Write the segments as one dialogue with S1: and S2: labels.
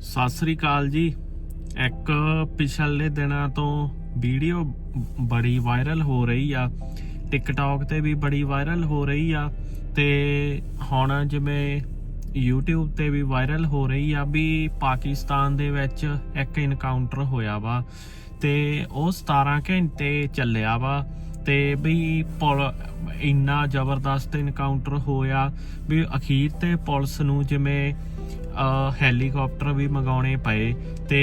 S1: ਸਤਿ ਸ੍ਰੀ ਅਕਾਲ ਜੀ। ਇੱਕ ਪਿਛਲੇ ਦਿਨਾਂ ਤੋਂ ਵੀਡੀਓ ਬੜੀ ਵਾਇਰਲ ਹੋ ਰਹੀ ਆ। ਟਿਕਟੌਕ ਤੇ ਵੀ ਬੜੀ ਵਾਇਰਲ ਹੋ ਰਹੀ ਆ ਤੇ ਹੁਣ ਜਿਵੇਂ YouTube ਤੇ ਵੀ ਵਾਇਰਲ ਹੋ ਰਹੀ ਆ ਵੀ ਪਾਕਿਸਤਾਨ ਦੇ ਵਿੱਚ ਇੱਕ ਇਨਕਾਊਂਟਰ ਹੋਇਆ ਵਾ ਤੇ ਉਹ 17 ਘੰਟੇ ਚੱਲਿਆ ਵਾ ਤੇ ਵੀ ਪੁਲ ਇੰਨਾ ਜ਼ਬਰਦਸਤ ਇਨਕਾਊਂਟਰ ਹੋਇਆ ਵੀ ਅਖੀਰ ਤੇ ਪੁਲਿਸ ਨੂੰ ਜਿਵੇਂ ਹੈਲੀਕਾਪਟਰ ਵੀ ਮੰਗਾਉਣੇ ਪਏ ਤੇ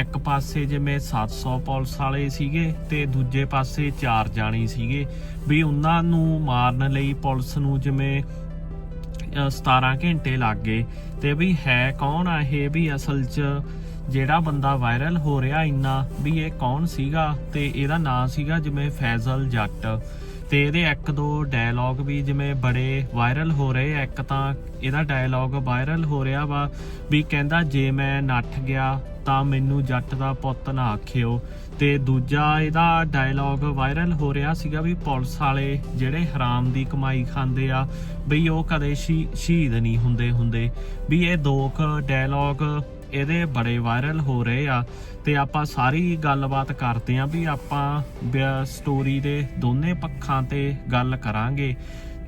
S1: ਇੱਕ ਪਾਸੇ ਜਿਵੇਂ 700 ਪੁਲਿਸ ਵਾਲੇ ਸੀਗੇ ਤੇ ਦੂਜੇ ਪਾਸੇ ਚਾਰ ਜਾਣੀ ਸੀਗੇ ਵੀ ਉਹਨਾਂ ਨੂੰ ਮਾਰਨ ਲਈ ਪੁਲਿਸ ਨੂੰ ਜਿਵੇਂ ਅ, 17 ਘੰਟੇ ਲੱਗ ਗਏ ਤੇ ਵੀ ਹੈ ਕੌਣ ਆ ਇਹ ਵੀ ਅਸਲ 'ਚ ਜਿਹੜਾ ਬੰਦਾ ਵਾਇਰਲ ਹੋ ਰਿਹਾ ਇੰਨਾ ਵੀ ਇਹ ਕੌਣ ਸੀਗਾ ਤੇ ਇਹਦਾ ਨਾਂ ਸੀਗਾ ਜਿਵੇਂ ਫੈਜ਼ਲ ਜੱਟ। ਤੇ ਇਹਦੇ ਇੱਕ ਦੋ ਡਾਇਲੌਗ ਵੀ ਜਿਵੇਂ ਬੜੇ ਵਾਇਰਲ ਹੋ ਰਹੇ ਆ। ਇੱਕ ਤਾਂ ਇਹਦਾ ਡਾਇਲੌਗ ਵਾਇਰਲ ਹੋ ਰਿਹਾ ਵਾ ਵੀ ਕਹਿੰਦਾ, ਜੇ ਮੈਂ ਨੱਠ ਗਿਆ ਤਾਂ ਮੈਨੂੰ ਜੱਟ ਦਾ ਪੁੱਤ ਨਾ ਆਖਿਓ। ਤੇ ਦੂਜਾ ਇਹਦਾ ਡਾਇਲੌਗ ਵਾਇਰਲ ਹੋ ਰਿਹਾ ਸੀਗਾ ਵੀ ਪੁਲਿਸ ਵਾਲੇ ਜਿਹੜੇ ਹਰਾਮ ਦੀ ਕਮਾਈ ਖਾਂਦੇ ਆ, ਬਈ ਉਹ ਕਦੇ ਸ਼ਹੀ- ਸ਼ਹੀਦ ਨਹੀਂ ਹੁੰਦੇ ਹੁੰਦੇ ਵੀ ਇਹ ਦੋ ਕ ਡਾਇਲੌਗ ਇਹਦੇ ਬੜੇ ਵਾਇਰਲ ਹੋ ਰਹੇ ਆ ਤੇ ਆਪਾਂ ਸਾਰੀ ਗੱਲਬਾਤ ਕਰਦੇ ਆਂ ਵੀ ਆਪਾਂ ਸਟੋਰੀ ਦੇ ਦੋਨੇ ਪੱਖਾਂ ਤੇ ਗੱਲ ਕਰਾਂਗੇ।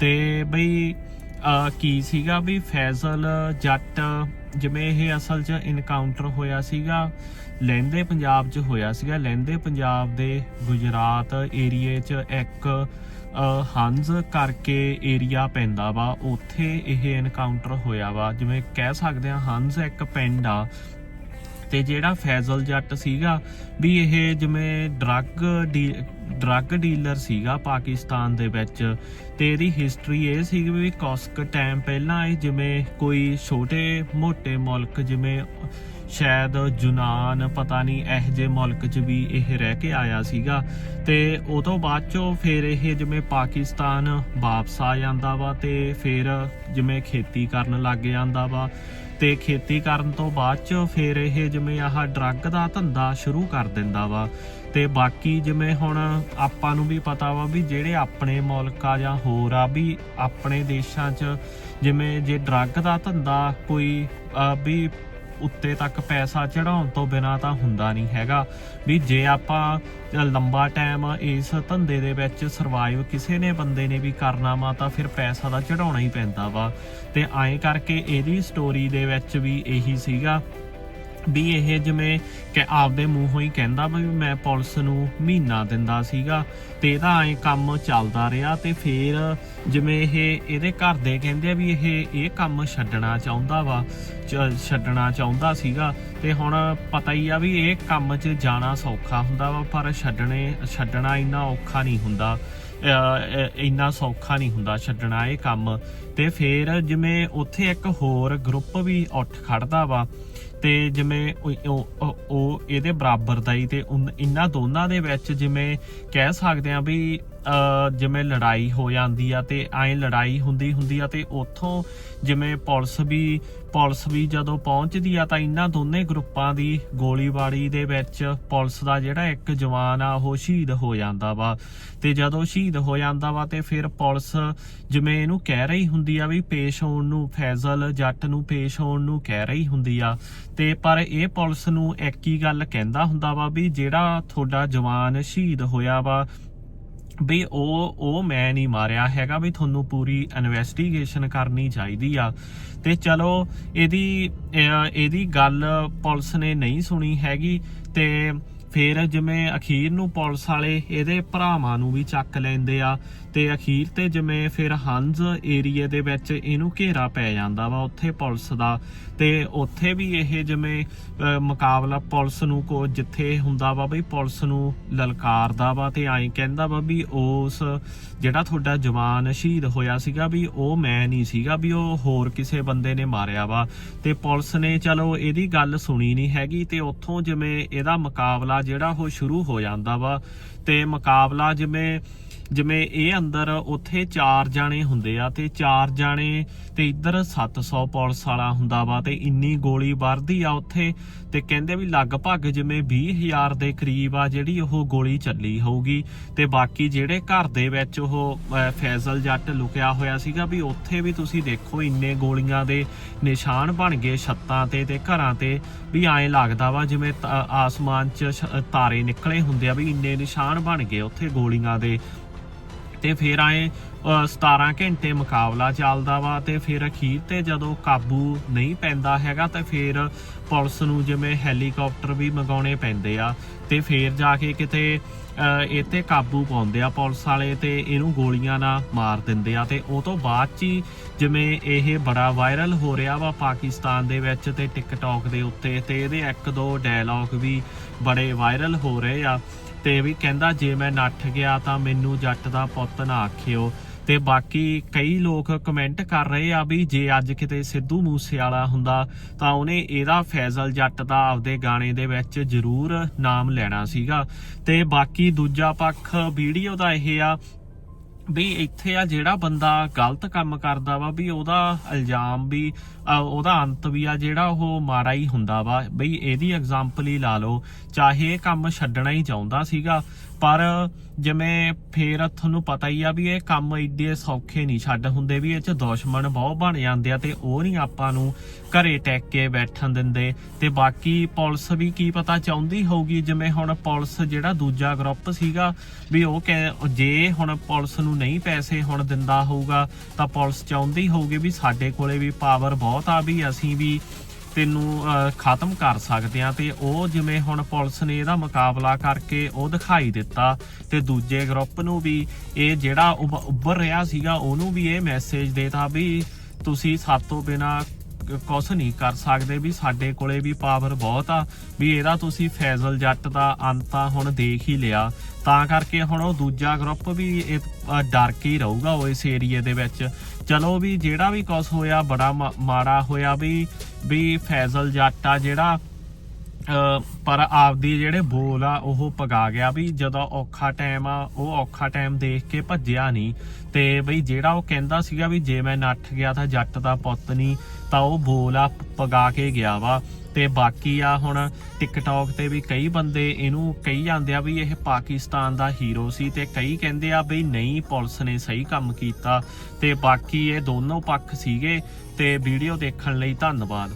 S1: ਤੇ ਬਈ ਕੀ ਸੀਗਾ ਵੀ ਫੈਜ਼ਲ ਜੱਟ, ਜਿਵੇਂ ਇਹ ਅਸਲ 'ਚ ਇਨਕਾਊਂਟਰ ਹੋਇਆ ਸੀਗਾ, ਲਹਿੰਦੇ ਪੰਜਾਬ 'ਚ ਹੋਇਆ ਸੀਗਾ। ਲਹਿੰਦੇ ਪੰਜਾਬ ਦੇ ਗੁਜਰਾਤ ਏਰੀਏ 'ਚ ਇੱਕ ਹੰਸ ਕਰਕੇ ਏਰੀਆ ਪੈਂਦਾ ਵਾ। ਉੱਥੇ ਇਹ ਇਨਕਾਊਂਟਰ ਹੋਇਆ ਵਾ। ਜਿਵੇਂ ਕਹਿ ਸਕਦੇ ਆ ਹੰਸ ਇੱਕ ਪਿੰਡ ਆ। ਤੇ ਜਿਹੜਾ ਫੈਜ਼ਲ ਜੱਟ ਸੀਗਾ ਵੀ ਇਹ ਜਿਵੇਂ ਡਰੱਗ ਡਰੱਗ ਡੀਲਰ ਸੀਗਾ ਪਾਕਿਸਤਾਨ ਦੇ ਵਿੱਚ ਤੇ ਇਹਦੀ ਹਿਸਟਰੀ ਇਹ ਸੀ ਵੀ ਕੁਛ ਕੁ ਟਾਈਮ ਪਹਿਲਾਂ ਇਹ ਜਿਵੇਂ ਕੋਈ ਛੋਟੇ ਮੋਟੇ ਮੁਲਕ ਜਿਵੇਂ ਸ਼ਾਇਦ ਯੂਨਾਨ, ਪਤਾ ਨਹੀਂ ਇਹ ਜੇ ਮੁਲਕ 'ਚ ਵੀ ਇਹ ਰਹਿ ਕੇ ਆਇਆ ਸੀਗਾ ਤੇ ਉਹ ਤੋਂ ਬਾਅਦ ਚੋਂ ਫਿਰ ਇਹ ਜਿਵੇਂ ਪਾਕਿਸਤਾਨ ਵਾਪਸ ਆ ਜਾਂਦਾ ਵਾ ਤੇ ਫਿਰ ਜਿਵੇਂ ਖੇਤੀ ਕਰਨ ਲੱਗ ਜਾਂਦਾ ਵਾ ਤੇ ਖੇਤੀ ਕਰਨ ਤੋਂ ਬਾਅਦ ਚ ਫਿਰ ਇਹ ਜਿਵੇਂ ਆਹ ਡਰੱਗ ਦਾ ਧੰਦਾ ਸ਼ੁਰੂ ਕਰ ਦਿੰਦਾ ਵਾ। ਤੇ ਬਾਕੀ ਜਿਵੇਂ ਹੁਣ ਆਪਾਂ ਨੂੰ ਵੀ ਪਤਾ ਵਾ ਵੀ ਜਿਹੜੇ ਆਪਣੇ ਮੁਲਕ ਆ ਜਾਂ ਹੋਰ ਆ ਵੀ ਆਪਣੇ ਦੇਸ਼ਾਂ 'ਚ ਜਿਵੇਂ ਜੇ ਡਰੱਗ ਦਾ ਧੰਦਾ ਕੋਈ ਵੀ ਉੱਤੇ ਤੱਕ ਪੈਸਾ ਚੜਾਉਣ ਤੋਂ ਬਿਨਾ ਤਾਂ ਹੁੰਦਾ ਨਹੀਂ ਹੈਗਾ। ਵੀ ਜੇ ਆਪਾਂ ਲੰਬਾ ਟਾਈਮ ਇਸ ਧੰਦੇ ਦੇ ਵਿੱਚ ਸਰਵਾਈਵ ਕਿਸੇ ਨੇ ਬੰਦੇ ਨੇ ਵੀ ਕਰਨਾ ਵਾ, ਤਾਂ ਫਿਰ ਪੈਸਾ ਤਾਂ ਚੜਾਉਣਾ ਹੀ ਪੈਂਦਾ ਵਾ। ਤੇ ਐਂ ਕਰਕੇ ਇਹਦੀ ਸਟੋਰੀ ਦੇ ਵਿੱਚ ਵੀ ਇਹੀ ਸੀਗਾ ਵੀ ਇਹ ਜਿਵੇਂ ਕਿ ਆਪਦੇ ਮੂੰਹੋਂ ਹੀ ਕਹਿੰਦਾ ਵੀ ਮੈਂ ਪੁਲਿਸ ਨੂੰ ਮਹੀਨਾ ਦਿੰਦਾ ਸੀਗਾ ਤੇ ਇਹਦਾ ਐਂ ਕੰਮ ਚੱਲਦਾ ਰਿਹਾ ਤੇ ਫਿਰ ਜਿਵੇਂ ਇਹ ਇਹਦੇ ਘਰ ਦੇ ਕਹਿੰਦੇ ਆ ਵੀ ਇਹ ਇਹ ਕੰਮ ਛੱਡਣਾ ਚਾਹੁੰਦਾ ਵਾ ਛੱਡਣਾ ਚਾਹੁੰਦਾ ਸੀਗਾ ਤੇ ਹੁਣ ਪਤਾ ਹੀ ਆ ਵੀ ਇਹ ਕੰਮ 'ਚ ਜਾਣਾ ਸੌਖਾ ਹੁੰਦਾ ਵਾ, ਪਰ ਛੱਡਣੇ, ਛੱਡਣਾ ਇੰਨਾ ਔਖਾ ਨਹੀਂ ਹੁੰਦਾ ਇੰਨਾ ਸੌਖਾ ਨਹੀਂ ਹੁੰਦਾ ਛੱਡਣਾ ਇਹ ਕੰਮ ਤੇ ਫੇਰ ਜਿਵੇਂ ਉੱਥੇ ਇੱਕ ਹੋਰ ਗਰੁੱਪ ਵੀ ਉੱਠ ਖੜਦਾ ਵਾ ਤੇ ਜਿਵੇਂ ਉਹ- ਇਹਦੇ ਬਰਾਬਰ ਦਾ ਹੀ ਤੇ ਉਨ- ਇਹਨਾਂ ਦੋਨਾਂ ਦੇ ਵਿੱਚ ਜਿਵੇਂ ਕਹਿ ਸਕਦੇ ਆ ਵੀ ਜਿਵੇਂ ਲੜਾਈ ਹੋ ਜਾਂਦੀ ਆ ਤੇ ਐਂ ਲੜਾਈ ਹੁੰਦੀ ਹੁੰਦੀ ਆ ਤੇ ਉੱਥੋਂ ਜਿਵੇਂ ਪੁਲਿਸ ਵੀ ਪੁਲਿਸ ਵੀ ਜਦੋਂ ਪਹੁੰਚਦੀ ਆ ਤਾਂ ਇਹਨਾਂ ਦੋਨੇ ਗਰੁੱਪਾਂ ਦੀ ਗੋਲੀਬਾਰੀ ਦੇ ਵਿੱਚ ਪੁਲਿਸ ਦਾ ਜਿਹੜਾ ਇੱਕ ਜਵਾਨ ਆ ਉਹ ਸ਼ਹੀਦ ਹੋ ਜਾਂਦਾ ਵਾ। ਤੇ ਜਦੋਂ ਸ਼ਹੀਦ ਹੋ ਜਾਂਦਾ ਵਾ ਤੇ ਫਿਰ ਪੁਲਿਸ ਜਿਵੇਂ ਇਹਨੂੰ ਕਹਿ ਰਹੀ ਹੁੰਦੀ ਆ ਵੀ ਪੇਸ਼ ਹੋਣ ਨੂੰ ਫੈਜ਼ਲ, ਜੱਟ ਨੂੰ ਪੇਸ਼ ਹੋਣ ਨੂੰ ਕਹਿ ਰਹੀ ਹੁੰਦੀ ਆ। ਤੇ ਪਰ ਇਹ ਪੁਲਿਸ ਨੂੰ ਇੱਕ ਹੀ ਗੱਲ ਕਹਿੰਦਾ ਹੁੰਦਾ ਵਾ ਵੀ ਜਿਹੜਾ ਤੁਹਾਡਾ ਜਵਾਨ ਸ਼ਹੀਦ ਹੋਇਆ ਵਾ ਵੀ ਉਹ ਉਹ ਮੈਂ ਨਹੀਂ ਮਾਰਿਆ ਹੈਗਾ ਵੀ ਤੁਹਾਨੂੰ ਪੂਰੀ ਇਨਵੈਸਟੀਗੇਸ਼ਨ ਕਰਨੀ ਚਾਹੀਦੀ ਆ। ਤੇ ਚਲੋ, ਇਹਦੀ ਇਹਦੀ ਗੱਲ ਪੁਲਿਸ ਨੇ ਨਹੀਂ ਸੁਣੀ ਹੈਗੀ ਤੇ ਫਿਰ ਜਿਵੇਂ ਅਖੀਰ ਨੂੰ ਪੁਲਿਸ ਵਾਲੇ ਇਹਦੇ ਭਰਾਵਾਂ ਨੂੰ ਵੀ ਚੱਕ ਲੈਂਦੇ ਆ ਤੇ ਅਖੀਰ ਤੇ ਜਿਵੇਂ ਫਿਰ ਹੰਜ਼ ਏਰੀਏ ਦੇ ਵਿੱਚ ਇਹਨੂੰ ਘੇਰਾ ਪੈ ਜਾਂਦਾ ਵਾ ਉੱਥੇ ਪੁਲਿਸ ਦਾ। ਤੇ ਉੱਥੇ ਵੀ ਇਹ ਜਿਵੇਂ ਮੁਕਾਬਲਾ ਪੁਲਿਸ ਨੂੰ ਕੋ ਜਿੱਥੇ ਹੁੰਦਾ ਵਾ ਬਈ ਪੁਲਿਸ ਨੂੰ ਲਲਕਾਰਦਾ ਵਾ ਤੇ ਐਂ ਕਹਿੰਦਾ ਵਾ ਵੀ ਉਸ ਜਿਹੜਾ ਤੁਹਾਡਾ ਜਵਾਨ ਸ਼ਹੀਦ ਹੋਇਆ ਸੀਗਾ ਵੀ ਉਹ ਮੈਂ ਨਹੀਂ ਸੀਗਾ ਵੀ ਉਹ ਹੋਰ ਕਿਸੇ ਬੰਦੇ ਨੇ ਮਾਰਿਆ ਵਾ। ਤੇ ਪੁਲਿਸ ਨੇ ਚਲੋ ਇਹਦੀ ਗੱਲ ਸੁਣੀ ਨਹੀਂ ਹੈਗੀ ਤੇ ਉੱਥੋਂ ਜਿਵੇਂ ਇਹਦਾ ਮੁਕਾਬਲਾ ਜਿਹੜਾ ਉਹ ਸ਼ੁਰੂ ਹੋ ਜਾਂਦਾ ਵਾ। ਤੇ ਮੁਕਾਬਲਾ ਜਿਵੇਂ ਜਿਵੇਂ ਇਹ ਅੰਦਰ ਉੱਥੇ ਚਾਰ ਜਾਣੇ ਹੁੰਦੇ ਆ ਤੇ ਚਾਰ ਜਾਣੇ ਤੇ ਇੱਧਰ 700 ਪੁਲਿਸ ਵਾਲਾ ਹੁੰਦਾ ਵਾ ਤੇ ਇੰਨੀ ਗੋਲੀ ਵਰਦੀ ਆ ਉੱਥੇ ਤੇ ਕਹਿੰਦੇ ਵੀ ਲਗਭਗ ਜਿਵੇਂ 20000 ਦੇ ਕਰੀਬ ਆ ਜਿਹੜੀ ਉਹ ਗੋਲੀ ਚੱਲੀ ਹੋਊਗੀ ਤੇ ਬਾਕੀ ਜਿਹੜੇ ਘਰ ਦੇ ਵਿੱਚ ਉਹ ਫੈਜ਼ਲ ਜੱਟ ਲੁਕਿਆ ਹੋਇਆ ਸੀਗਾ ਵੀ ਉੱਥੇ ਵੀ ਤੁਸੀਂ ਦੇਖੋ ਇੰਨੇ ਗੋਲੀਆਂ ਦੇ ਨਿਸ਼ਾਨ ਬਣ ਗਏ ਛੱਤਾਂ ਤੇ ਤੇ ਘਰਾਂ ਤੇ ਵੀ ਐਂ ਲੱਗਦਾ ਵਾ ਜਿਵੇਂ ਆਸਮਾਨ 'ਚ ਤਾਰੇ ਨਿਕਲੇ ਹੁੰਦੇ ਆ ਵੀ ਇੰਨੇ ਨਿਸ਼ਾਨ ਬਣ ਗਏ ਉੱਥੇ ਗੋਲੀਆਂ ਦੇ ਤੇ ਫਿਰ ਆਏ 17 ਘੰਟੇ ਮੁਕਾਬਲਾ ਚੱਲਦਾ ਵਾ ਤੇ ਫਿਰ ਅਖੀਰ ਤੇ ਜਦੋਂ ਕਾਬੂ ਨਹੀਂ ਪੈਂਦਾ ਹੈਗਾ ਤਾਂ ਫਿਰ ਪੁਲਿਸ ਨੂੰ ਜਿਵੇਂ ਹੈਲੀਕਾਪਟਰ ਵੀ ਮੰਗਾਉਣੇ ਪੈਂਦੇ ਆ ਤੇ ਫਿਰ ਜਾ ਕੇ ਕਿਤੇ ਅਹ, ਇਹ ਤੇ ਕਾਬੂ ਪਾਉਂਦੇ ਆ ਪੁਲਿਸ ਵਾਲੇ ਤੇ ਇਹਨੂੰ ਗੋਲੀਆਂ ਨਾਲ ਮਾਰ ਦਿੰਦੇ ਆ ਤੇ ਉਹ ਤੋਂ ਬਾਅਦ ਚ ਹੀ ਜਿਵੇਂ ਇਹ ਬੜਾ ਵਾਇਰਲ ਹੋ ਰਿਹਾ ਵਾ ਪਾਕਿਸਤਾਨ ਦੇ ਵਿੱਚ ਤੇ ਟਿਕਟੌਕ ਦੇ ਉੱਤੇ ਤੇ ਇਹਦੇ ਇੱਕ ਦੋ ਡਾਇਲੌਗ ਵੀ ਬੜੇ ਵਾਇਰਲ ਹੋ ਰਹੇ ਆ। ਤੇ ਵੀ ਕਹਿੰਦਾ ਜੇ ਮੈਂ ਨੱਠ ਗਿਆ ਤਾਂ ਮੈਨੂੰ ਜੱਟ ਦਾ ਪੁੱਤ ਨਾ ਆਖਿਓ। ਤੇ ਬਾਕੀ ਕਈ ਲੋਕ ਕਮੈਂਟ ਕਰ ਰਹੇ ਆ ਵੀ ਜੇ ਅੱਜ ਕਿਤੇ ਸਿੱਧੂ ਮੂਸੇਵਾਲਾ ਹੁੰਦਾ ਤਾਂ ਉਹਨੇ ਇਹਦਾ ਫੈਜ਼ਲ ਜੱਟ ਦਾ ਆਪਦੇ ਗਾਣੇ ਦੇ ਵਿੱਚ ਜ਼ਰੂਰ ਨਾਮ ਲੈਣਾ ਸੀਗਾ। ਤੇ ਬਾਕੀ ਦੂਜਾ ਪੱਖ ਵੀਡੀਓ ਦਾ ਇਹ ਆ ਵੀ ਇੱਥੇ ਆ ਜਿਹੜਾ ਬੰਦਾ ਗਲਤ ਕੰਮ ਕਰਦਾ ਵਾ, ਵੀ ਉਹਦਾ ਇਲਜ਼ਾਮ ਵੀ ਉਹਦਾ ਅੰਤ ਵੀ ਆ ਜਿਹੜਾ ਉਹ ਮਾੜਾ ਹੀ ਹੁੰਦਾ ਵਾ। ਬਈ ਇਹਦੀ ਐਗਜ਼ਾਮਪਲ ਹੀ ਲਾ ਲਓ, ਚਾਹੇ ਇਹ ਕੰਮ ਛੱਡਣਾ ਹੀ ਚਾਹੁੰਦਾ ਸੀਗਾ ਪਰ ਜਿਵੇਂ ਫੇਰ ਤੁਹਾਨੂੰ ਪਤਾ ਹੀ ਆ ਵੀ ਇਹ ਕੰਮ ਏਡੇ ਸੌਖੇ ਨਹੀਂ ਛੱਡ ਹੁੰਦੇ ਵੀ ਇਹ ਚ ਦੁਸ਼ਮਣ ਬਹੁਤ ਬਣ ਜਾਂਦੇ ਆ ਤੇ ਉਹ ਨਹੀਂ ਆਪਾਂ ਨੂੰ ਘਰੇ ਟੈਕ ਕੇ ਬੈਠਣ ਦਿੰਦੇ। ਤੇ ਬਾਕੀ ਪੁਲਿਸ ਵੀ ਕੀ ਪਤਾ ਚਾਹੁੰਦੀ ਹੋਊਗੀ, ਜਿਵੇਂ ਹੁਣ ਪੁਲਿਸ ਜਿਹੜਾ ਦੂਜਾ ਗਰੁੱਪ ਸੀਗਾ ਵੀ ਉਹ ਕਹਿ- ਜੇ ਹੁਣ ਪੁਲਿਸ ਨੂੰ ਨਹੀਂ ਪੈਸੇ ਹੁਣ ਦਿੰਦਾ ਹੋਊਗਾ ਤਾਂ ਪੁਲਿਸ ਚਾਹੁੰਦੀ ਹੋਊਗੀ ਵੀ ਸਾਡੇ ਕੋਲੇ ਵੀ ਪਾਵਰ ਬਹੁਤ ਆ ਵੀ ਅਸੀਂ ਵੀ ਤੈਨੂੰ ਖਤਮ ਕਰ ਸਕਦੇ ਆ ਤੇ ਉਹ ਜਿਵੇਂ ਹੁਣ ਪੁਲਿਸ ਨੇ ਇਹਦਾ ਮੁਕਾਬਲਾ ਕਰਕੇ ਉਹ ਦਿਖਾਈ ਦਿੱਤਾ ਤੇ ਦੂਜੇ ਗਰੁੱਪ ਨੂੰ ਵੀ ਇਹ ਜਿਹੜਾ ਉੱਭ- ਉੱਭਰ ਰਿਹਾ ਸੀਗਾ ਉਹਨੂੰ ਵੀ ਇਹ ਮੈਸੇਜ ਦੇਤਾ ਵੀ ਤੁਸੀਂ ਸਾਤੋਂ ਬਿਨਾ ਕੁਛ ਨਹੀਂ ਕਰ ਸਕਦੇ ਵੀ ਸਾਡੇ ਕੋਲੇ ਵੀ ਪਾਵਰ ਬਹੁਤ ਆ, ਵੀ ਇਹਦਾ ਤੁਸੀਂ ਫੈਜ਼ਲ ਜੱਟ ਦਾ ਅੰਤ ਹੁਣ ਦੇਖ ਹੀ ਲਿਆ। ਤਾਂ ਕਰਕੇ ਹੁਣ ਉਹ ਦੂਜਾ ਗਰੁੱਪ ਵੀ ਇਹ ਡਰ ਕੇ ਹੀ ਰਹੂਗਾ ਉਹ ਇਸ ਏਰੀਏ ਦੇ ਵਿੱਚ। ਚਲੋ ਵੀ ਜਿਹੜਾ ਵੀ ਕੁਛ ਹੋਇਆ ਬੜਾ ਮਾੜਾ ਹੋਇਆ ਵੀ ਵੀ ਫੈਜ਼ਲ ਜੱਟ ਆ ਜਿਹੜਾ ਅ, ਪਰ ਆਪਦੀ ਜਿਹੜੇ ਬੋਲ ਆ ਉਹ ਪਗਾ ਗਿਆ ਵੀ ਜਦੋਂ ਔਖਾ ਟਾਈਮ ਆ ਉਹ ਔਖਾ ਟਾਈਮ ਦੇਖ ਕੇ ਭੱਜਿਆ ਨਹੀਂ। ਤੇ ਬਈ ਜਿਹੜਾ ਉਹ ਕਹਿੰਦਾ ਸੀਗਾ ਵੀ ਜੇ ਮੈਂ ਨੱਠ ਗਿਆ ਤਾਂ ਜੱਟ ਦਾ ਪੁੱਤ ਨਹੀਂ ਤਾਂ ਉਹ ਬੋਲ ਆ ਪਗਾ ਕੇ ਗਿਆ ਵਾ। ਤੇ ਬਾਕੀ ਆ ਹੁਣ ਟਿਕਟੌਕ ਤੇ ਵੀ ਕਈ ਬੰਦੇ ਇਹਨੂੰ ਕਹੀ ਜਾਂਦੇ ਆ ਵੀ ਇਹ ਪਾਕਿਸਤਾਨ ਦਾ ਹੀਰੋ ਸੀ ਤੇ ਕਈ ਕਹਿੰਦੇ ਆ ਵੀ ਨਹੀਂ, ਪੁਲਿਸ ਨੇ ਸਹੀ ਕੰਮ ਕੀਤਾ। ਤੇ ਬਾਕੀ ਇਹ ਦੋਨੋਂ ਪੱਖ ਸੀਗੇ ਤੇ ਵੀਡੀਓ ਦੇਖਣ ਲਈ ਧੰਨਵਾਦ।